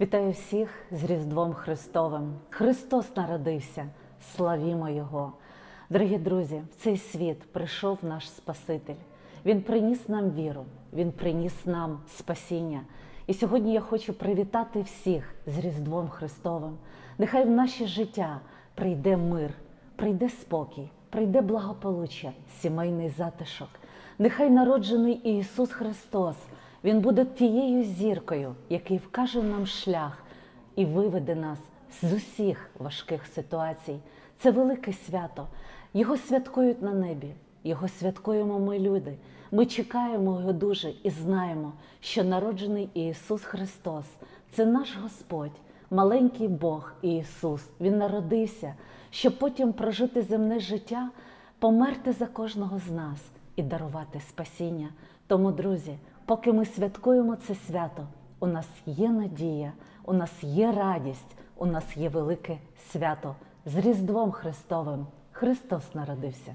Вітаю всіх з Різдвом Христовим. Христос народився, славімо Його. Дорогі друзі, в цей світ прийшов наш Спаситель. Він приніс нам віру, Він приніс нам спасіння. І сьогодні я хочу привітати всіх з Різдвом Христовим. Нехай в наше життя прийде мир, прийде спокій, прийде благополуччя, сімейний затишок. Нехай народжений Ісус Христос. Він буде тією зіркою, який вкаже нам шлях і виведе нас з усіх важких ситуацій. Це велике свято. Його святкують на небі, його святкуємо ми люди. Ми чекаємо його дуже і знаємо, що народжений Ісус Христос це наш Господь, маленький Бог Ісус. Він народився, щоб потім прожити земне життя, померти за кожного з нас і дарувати спасіння. Тому, друзі, поки ми святкуємо це свято, у нас є надія, у нас є радість, у нас є велике свято з Різдвом Христовим. Христос народився.